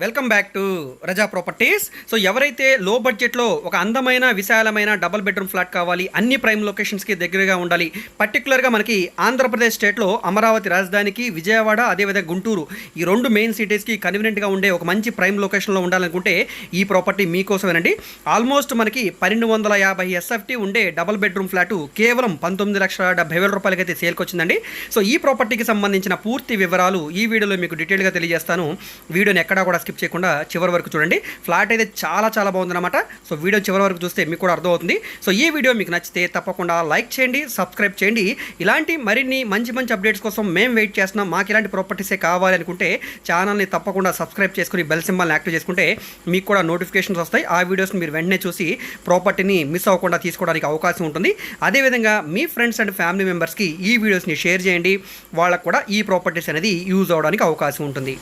Welcome back to Raza properties. So ఎవరైతే low బడ్జెట్లో ఒక అందమైన విశాలమైన డబుల్ బెడ్రూమ్ ఫ్లాట్ కావాలి అన్ని ప్రైమ్ లొకేషన్స్కి దగ్గరగా ఉండాలి పర్టికులర్గా మనకి ఆంధ్రప్రదేశ్ స్టేట్లో అమరావతి రాజధానికి విజయవాడ అదేవిధంగా గుంటూరు ఈ రెండు మెయిన్ సిటీస్కి కన్వీనియంట్గా ఉండే ఒక మంచి ప్రైమ్ లొకేషన్లో ఉండాలనుకుంటే ఈ ప్రాపర్టీ మీకోసమేనండి. ఆల్మోస్ట్ మనకి పన్నెండు వందల యాభై ఎస్ఎఫ్టీ ఉండే డబుల్ బెడ్రూమ్ ఫ్లాట్ కేవలం పంతొమ్మిది లక్షల డెబ్బై వేల రూపాయలకి అయితే సేల్కి వచ్చిందండి సో ఈ ప్రాపర్టీకి సంబంధించిన పూర్తి వివరాలు ఈ వీడియోలో మీకు డీటెయిల్గా తెలియజేస్తాను. వీడియోని ఎక్కడా కూడా స్కిప్ చేయకుండా చివరి వరకు చూడండి. ఫ్లాట్ అయితే చాలా చాలా బాగుందన్నమాట. సో వీడియో చివరి వరకు చూస్తే మీకు కూడా అర్థమవుతుంది. సో ఈ వీడియో మీకు నచ్చితే తప్పకుండా లైక్ చేయండి సబ్స్క్రైబ్ చేయండి. ఇలాంటి మరిన్ని మంచి మంచి అప్డేట్స్ కోసం మేము వెయిట్ చేస్తున్నాం. మాకు ఇలాంటి ప్రాపర్టీసే కావాలి అనుకుంటే ఛానల్ని తప్పకుండా సబ్స్క్రైబ్ చేసుకుని బెల్ సింబల్ని యాక్టివ్ చేసుకుంటే మీకు కూడా నోటిఫికేషన్స్ వస్తాయి. ఆ వీడియోస్ని మీరు వెంటనే చూసి ప్రాపర్టీని మిస్ అవ్వకుండా తీసుకోవడానికి అవకాశం ఉంటుంది. అదేవిధంగా మీ ఫ్రెండ్స్ అండ్ ఫ్యామిలీ మెంబర్స్కి ఈ వీడియోస్ని షేర్ చేయండి. వాళ్ళకు కూడా ఈ ప్రాపర్టీస్ అనేది యూజ్ అవడానికి అవకాశం ఉంటుంది.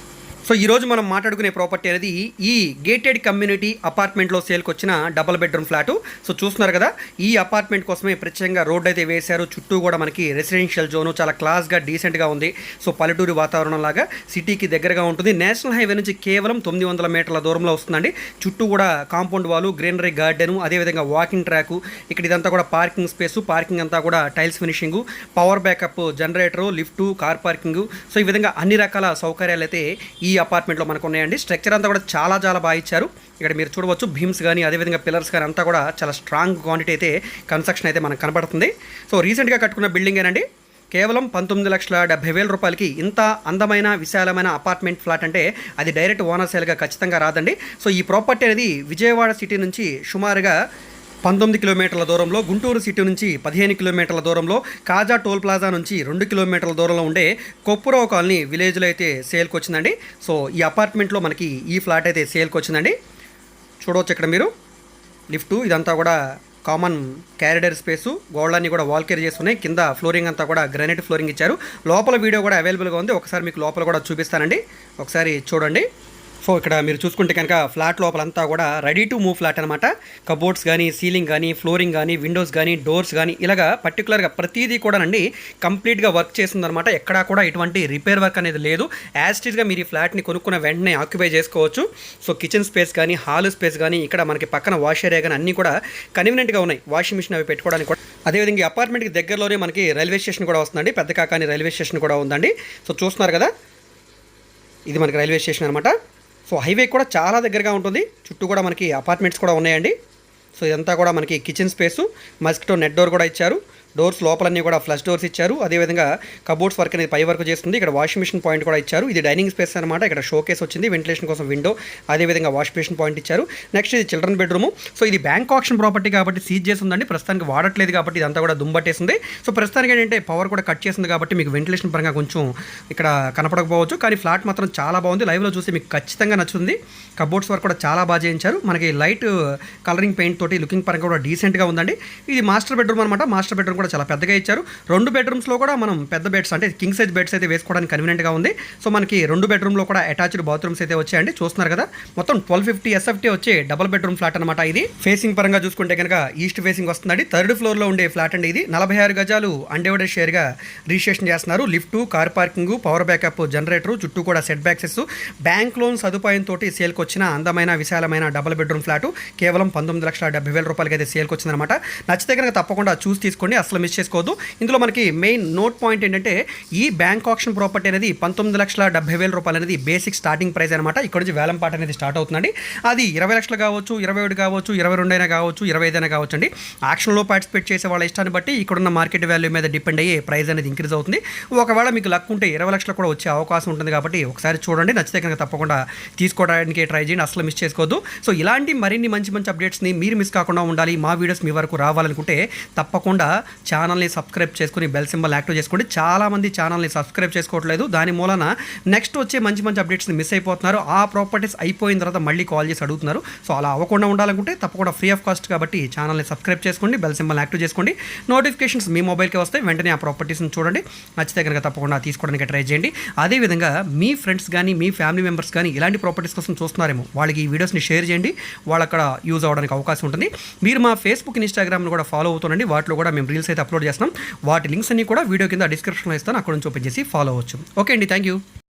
సో ఈరోజు మనం మాట్లాడుకునే ప్రాపర్టీ అనేది ఈ గేటెడ్ కమ్యూనిటీ అపార్ట్మెంట్లో సేల్కి వచ్చిన డబల్ బెడ్రూమ్ ఫ్లాట్ సో చూస్తున్నారు కదా ఈ అపార్ట్మెంట్ కోసమే ప్రత్యేకంగా రోడ్ అయితే వేశారు. చుట్టూ కూడా మనకి రెసిడెన్షియల్ జోను చాలా క్లాస్గా డీసెంట్గా ఉంది. సో పల్లెటూరు వాతావరణం లాగా సిటీకి దగ్గరగా ఉంటుంది. నేషనల్ హైవే నుంచి కేవలం తొమ్మిది వందల మీటర్ల దూరంలో వస్తుందండి. చుట్టూ కూడా కాంపౌండ్ వాలు గ్రీనరీ గార్డెను అదేవిధంగా వాకింగ్ ట్రాకు ఇక్కడ ఇదంతా కూడా పార్కింగ్ స్పేసు పార్కింగ్ అంతా కూడా tiles finishing power backup generator lift car parking so ఈ విధంగా అన్ని రకాల సౌకర్యాలు అయితే ఈ అపార్ట్మెంట్లో మనకు ఉన్నాయండి స్ట్రక్చర్ అంతా కూడా చాలా చాలా బాగా ఇచ్చారు. ఇక్కడ మీరు చూడవచ్చు భీమ్స్ కానీ అదేవిధంగా పిల్లర్స్ కానీ అంతా కూడా చాలా స్ట్రాంగ్ క్వాంటిటీ అయితే కన్స్ట్రక్షన్ అయితే మనకు కనబడుతుంది. సో రీసెంట్గా కట్టుకున్న బిల్డింగ్ ఏనండి. కేవలం పంతొమ్మిది లక్షల డెబ్బై వేల రూపాయలకి ఇంత అందమైన విశాలమైన అపార్ట్మెంట్ ఫ్లాట్ అంటే అది డైరెక్ట్ ఓనర్ సేల్గా ఖచ్చితంగా రాదండి. సో ఈ ప్రాపర్టీ అనేది విజయవాడ సిటీ నుంచి సుమారుగా పంతొమ్మిది కిలోమీటర్ల దూరంలో గుంటూరు సిటీ నుంచి పదిహేను కిలోమీటర్ల దూరంలో కాజా టోల్ ప్లాజా నుంచి రెండు కిలోమీటర్ల దూరంలో ఉండే కొప్పురావు కాలనీ విలేజ్లో అయితే సేల్కి వచ్చిందండి. సో ఈ అపార్ట్మెంట్లో మనకి ఈ ఫ్లాట్ అయితే సేల్కి వచ్చిందండి. చూడవచ్చు ఇక్కడ మీరు. లిఫ్టు ఇదంతా కూడా కామన్ క్యారిడర్ స్పేసు. గోడలన్నీ కూడా వాల్ కేర్ చేస్తున్నాయి. కింద ఫ్లోరింగ్ అంతా కూడా గ్రానైట్ ఫ్లోరింగ్ ఇచ్చారు. లోపల వీడియో కూడా అవైలబుల్గా ఉంది. ఒకసారి మీకు లోపల కూడా చూపిస్తానండి. ఒకసారి చూడండి. సో ఇక్కడ మీరు చూసుకుంటే కనుక ఫ్లాట్ లోపలంతా కూడా రెడీ టు మూవ్ ఫ్లాట్ అనమాట కబోర్డ్స్ కానీ సీలింగ్ కానీ ఫ్లోరింగ్ కానీ విండోస్ కానీ డోర్స్ కానీ ఇలాగా పర్టికులర్గా ప్రతిదీ కూడానండి కంప్లీట్గా వర్క్ చేసిందనమాట ఎక్కడా కూడా ఎటువంటి రిపేర్ వర్క్ అనేది లేదు. యాస్టిజ్గా మీరు ఈ ఫ్లాట్ని కొనుక్కున్న వెంటనే ఆక్యుపై చేసుకోవచ్చు. సో కిచెన్ స్పేస్ కానీ హాల్ స్పేస్ కానీ ఇక్కడ మనకి పక్కన వాష్ ఏరియా కానీ అన్నీ కూడా కన్వీనియంట్గా ఉన్నాయి. వాషింగ్ మిషన్ అవి పెట్టుకోవడానికి కూడా. అదేవిధంగా ఈ అపార్ట్మెంట్కి దగ్గరలోనే మనకి రైల్వే స్టేషన్ కూడా వస్తుందండి. పెద్ద కాకాని రైల్వే స్టేషన్ కూడా ఉందండి. సో చూస్తున్నారు కదా? ఇది మనకి రైల్వే స్టేషన్ అనమాట సో హైవే కూడా చాలా దగ్గరగా ఉంటుంది. చుట్టూ కూడా మనకి అపార్ట్మెంట్స్ కూడా ఉన్నాయండి. సో ఇదంతా కూడా మనకి kitchen space mosquito net door కూడా ఇచ్చారు. డోర్స్ లోపలన్నీ కూడా ఫ్లష్ డోర్స్ ఇచ్చారు. అదేవిధంగా కబోర్డ్స్ వర్క్ అనేది పై వర్క్ చేస్తుంది. ఇక్కడ వాషింగ్ మిషన్ పాయింట్ కూడా ఇచ్చారు. ఇది డైనింగ్ స్పేస్ అనమాట ఇక్కడ షోకేస్ వచ్చింది. వెంటిలేషన్ కోసం విండో అదేవిధంగా వాష్ బేషన్ పాయింట్ ఇచ్చారు. నెక్స్ట్ ఇది చిల్డ్రన్ బెడ్రూమ్. సో ఇది బ్యాంక్ ఆప్షన్ ప్రాపర్టీ కాబట్టి సీజ్ చేసి ఉందండి ప్రస్తుతానికి వాడట్లేదు కాబట్టి ఇదంతా కూడా దుంబట్టేసింది. సో ప్రస్తుతానికి ఏంటంటే పవర్ కూడా కట్ చేసింది కాబట్టి మీకు వెంటిలేషన్ పరంగా కొంచెం ఇక్కడ కనపడకపోవచ్చు. కానీ ఫ్లాట్ మాత్రం చాలా బాగుంది. లైవ్లో చూసి మీకు ఖచ్చితంగా నచ్చుతుంది. కబోర్డ్స్ వర్క్ కూడా చాలా బాగా చేయించారు. మనకి లైట్ కలరింగ్ పెయింట్ తోటి లుకింగ్ పరంగా కూడా డీసెంట్గా ఉందండి. ఇది మాస్టర్ బెడ్రూమ్ అనమాట మాస్టర్ బెడ్రూమ్ కూడా చాలా పెద్దగా ఇచ్చారు. రెండు బెడ్రూమ్స్లో కూడా మనం పెద్ద బెడ్స్ అంటే కింగ్ సైజ్ బెడ్స్ అయితే వేసుకోవడానికి కన్వీనియంట్గా ఉంది. సో మనకి రెండు బెడ్రూమ్లో కూడా అటాచ్డ్ బాత్రూమ్స్ అయితే వచ్చాయండి. చూస్తున్నారు కదా మొత్తం ట్వెల్వ్ ఫిఫ్టీ ఎస్ఎఫ్టీ వచ్చే డబుల్ బెడ్రూమ్ ఫ్లాట్ అనమాట ఇది. ఫేసింగ్ పరంగా చూసుకుంటే కనుక ఈస్ట్ ఫేసింగ్ వస్తుందండి. థర్డ్ ఫ్లోర్లో ఉండే ఫ్లాట్ అండి ఇది. నలభై ఆరు గజాలు అన్డివైడెడ్ షేర్గా రిజిస్ట్రేషన్ చేస్తున్నారు. Lift car parking power backup generator చుట్టూ కూడా సెట్ బ్యాక్సెస్ బ్యాంక్ లోన్ సదుపాయంతో సేల్కి వచ్చిన అందమైన విశాలమైన డబుల్ బెడ్రూమ్ ఫ్లాట్ కేవలం పంతొమ్మిది లక్షల డెబ్బై వేల రూపాయలకి అయితే సేల్కి వచ్చిందనమాట నచ్చితే కనుక తప్పకుండా చూసి తీసుకోండి. అసలు మిస్ చేసుకోవద్దు. ఇందులో మనకి మెయిన్ నోట్ పాయింట్ ఏంటంటే ఈ బ్యాంక్ ఆప్షన్ ప్రాపర్టీ అనేది పంతొమ్మిది లక్షల డెబ్బై వేల రూపాయలు అనేది బేసిక్ స్టార్టింగ్ ప్రైస్ అనమాట ఇక్కడ నుంచి వేలం పాట అనేది స్టార్ట్ అవుతుందండి. అది ఇరవై లక్షలు కావచ్చు ఇరవై ఒకటి కావచ్చు ఇరవై రెండు అయినా కావచ్చు ఇరవై ఐదు అయినా కావచ్చు అండి. ఆక్షన్లో పార్టిసిపేట్ చేసే వాళ్ళ ఇష్టాన్ని బట్టి ఇక్కడున్న మార్కెట్ వాల్యూ మీద డిపెండ్ అయ్యే ప్రైస్ అనేది ఇంక్రీజ్ అవుతుంది. ఒకవేళ మీకు లక్ ఉంటే ఇరవై లక్షలు కూడా వచ్చే అవకాశం ఉంటుంది కాబట్టి ఒకసారి చూడండి. నచ్చితే కనుక తప్పకుండా తీసుకోవడానికి ట్రై చేయండి. అసలు మిస్ చేసుకోవద్దు. సో ఇలాంటి మరిన్ని మంచి మంచి అప్డేట్స్ని మీరు మిస్ కాకుండా ఉండాలి. మా వీడియోస్ మీ వరకు రావాలనుకుంటే తప్పకుండా ఛానల్ని సబ్స్క్రైబ్ చేసుకుని బెల్ సింబల్ యాక్టివ్ చేసుకోండి. చాలామంది ఛానల్ని సబ్స్క్రైబ్ చేసుకోవట్లేదు. దాని మూలన నెక్స్ట్ వచ్చే మంచి మంచి అప్డేట్స్ని మిస్ అయిపోతున్నారు. ఆ ప్రాపర్టీస్ అయిపోయిన తర్వాత మళ్ళీ కాల్ చేసి అడుగుతున్నారు. సో అలా అవ్వకుండా ఉండాలనుకుంటే తప్పకుండా ఫ్రీ ఆఫ్ కాస్ట్ కాబట్టి ఛానల్ని సబ్స్క్రైబ్ చేసుకోండి బెల్ సింబల్ యాక్టివ్ చేసుకోండి. నోటిఫికేషన్స్ మీ మొబైల్కి వస్తాయి వెంటనే ఆ ప్రాపర్టీస్ని చూడండి. నచ్చితే కనుక తప్పకుండా తీసుకోవడానికి ట్రై చేయండి. అదేవిధంగా మీ ఫ్రెండ్స్ కానీ మీ ఫ్యామిలీ మెంబర్స్ కానీ ఇలాంటి ప్రాపర్టీస్ కోసం చూస్తున్నారేమో వాళ్ళకి ఈ వీడియోస్ని షేర్ చేయండి. వాళ్ళు అక్కడ యూజ్ అవ్వడానికి అవకాశం ఉంటుంది. మీరు మా ఫేస్బుక్ ఇన్స్టాగ్రామ్ను కూడా ఫాలో అవుతుండండి. వాటిలో కూడా మేము రీల్స్ అయితే అప్లోడ్ చేస్తాం వాటి లింక్స్ అన్ని కూడా వీడియో కింద డిస్క్రిప్షన్లో ఇస్తాను. అక్కడ నుంచి ఓపెన్ చేసి ఫాలో అవ్వచ్చు. ఓకే అండి థ్యాంక్ యూ.